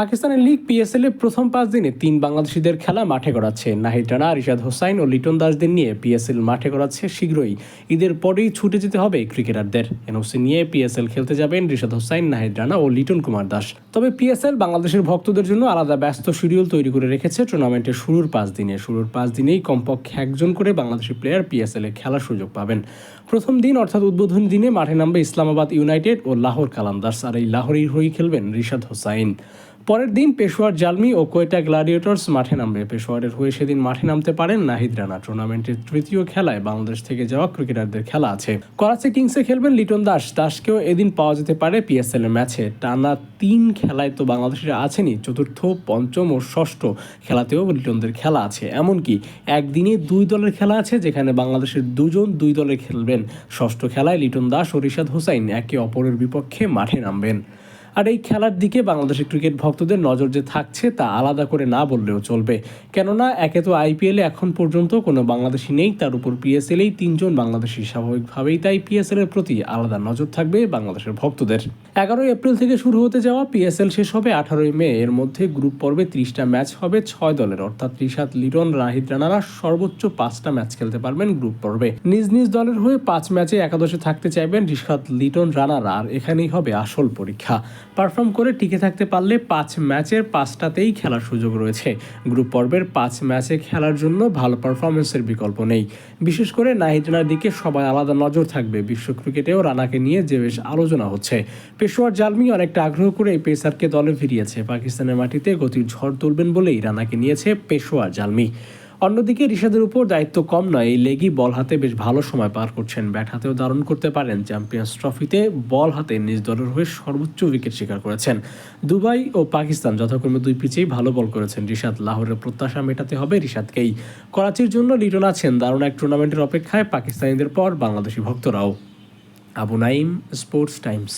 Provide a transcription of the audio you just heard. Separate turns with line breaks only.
পাকিস্তানের league PSL এর প্রথম পাঁচ দিনে তিন বাংলাদেশিদের খেলা মাঠে করাচ্ছে নাহিদ রানা, রিশাদ হোসাইন ও লিটন দাসদের নিয়ে পিএসএল মাঠে করাচ্ছে শীঘ্রই। ঈদের পরেই ছুটে যেতে হবে ক্রিকেটারদের। এনওসি নিয়ে পিএসএল খেলতে যাবেন রিশাদ হোসাইন, নাহিদ রানা ও লিটন কুমার দাস। তবে পিএসএল বাংলাদেশের ভক্তদের জন্য আলাদা ব্যস্ত শিডিউল তৈরি করে রেখেছে টুর্নামেন্টের শুরুর পাঁচ দিনে। শুরুর পাঁচ দিনেই কমপক্ষে একজন করে বাংলাদেশি প্লেয়ার পিএসএল এ খেলার সুযোগ পাবেন। প্রথম দিন অর্থাৎ উদ্বোধনী দিনে মাঠে নামবে ইসলামাবাদ ইউনাইটেড ও লাহোর কালান্দার্স। আর এই লাহোরের হয়েই খেলবেন রিশাদ হোসাইন। পরের দিন পেশোয়ার জালমি ও কোয়েটা গ্লাডিয়েটর্স মাঠে নামবে। পেশোয়ারের হয়ে সেদিন মাঠে নামতে পারেন নাহিদ রানা। টুর্নামেন্টের তৃতীয় খেলায় বাংলাদেশ থেকে যাওয়া ক্রিকেটারদের খেলা আছে। করাচি কিংসে খেলবেন লিটন দাস। দাসকেও এদিন পাওয়া যেতে পারে পিএসএল এর ম্যাচে। টানা তিন খেলায় তো বাংলাদেশের আছেনই। চতুর্থ, পঞ্চম ও ষষ্ঠ খেলাতেও লিটনদের খেলা আছে। এমনকি একদিনে দুই দলের খেলা আছে, যেখানে বাংলাদেশের দুজন দুই দলে খেলবেন। ষষ্ঠ খেলায় লিটন দাস ও রিশাদ হোসাইন একে অপরের বিপক্ষে মাঠে নামবেন। আর এই খেলার দিকে বাংলাদেশের ক্রিকেট ভক্তদের নজর যে থাকছে তা আলাদা করে না বললেও চলবে। কেননা একে তো আইপিএলে এখন পর্যন্ত কোনো বাংলাদেশি নেই, তার উপর পিএসএলেই তিনজন বাংলাদেশি স্বাভাবিকভাবেই তাই পিএসএল এর প্রতি আলাদা নজর থাকবে বাংলাদেশের ভক্তদের। এগারোই এপ্রিল থেকে শুরু হতে যাওয়া পিএসএল শেষ হবে আঠারোই মে। এর মধ্যে গ্রুপ পর্বে ত্রিশটা ম্যাচ হবে ছয় দলের। অর্থাৎ রিশাদ, লিটন রাহিদ রানারা সর্বোচ্চ পাঁচটা ম্যাচ খেলতে পারবেন গ্রুপ পর্বে। নিজ নিজ দলের হয়ে পাঁচ ম্যাচে একাদশে থাকতে চাইবেন রিশাদ, লিটন, রানারা। আর এখানেই হবে আসল পরীক্ষা। পারফর্ম করে টিকে থাকতে পারলে পাঁচ ম্যাচের পাঁচটাতেই খেলার সুযোগ রয়েছে। গ্রুপ পর্বের পাঁচ ম্যাচে খেলার জন্য ভালো পারফরমেন্সের বিকল্প নেই। বিশেষ করে নাহিদ রানার দিকে সবাই আলাদা নজর থাকবে। বিশ্ব ক্রিকেটেও রানাকে নিয়ে যে বেশ আলোচনা হচ্ছে। পেশোয়ার জালমি অনেকটা আগ্রহ করে এই পেসারকে দলে ফিরিয়েছে। পাকিস্তানের মাটিতে গতির ঝড় তুলবেন বলেই রানাকে নিয়েছে পেশোয়ার জালমি অন্যদিকে ঋষাদের উপর দায়িত্ব কম নয়, এই লেগই বল হাতে বেশ ভালো সময় পার করছেন। ব্যাট হাতেও দারুণ করতে পারেন চ্যাম্পিয়ন্স ট্রফিতে, বল হাতে নিজ দলের হয়ে সর্বোচ্চ উইকেট শিকার করেছেন। দুবাই ও পাকিস্তান যথাক্রমে দুই পিচেই ভালো বল করেছেন। রিশাদ লাহোরের প্রত্যাশা মেটাতে হবে রিশাদকেই। করাচির জন্য লিটন আছেন, দারুণ এক টুর্নামেন্টের অপেক্ষায় পাকিস্তানিদের পর বাংলাদেশি ভক্তরাও। Abu Naim sports times.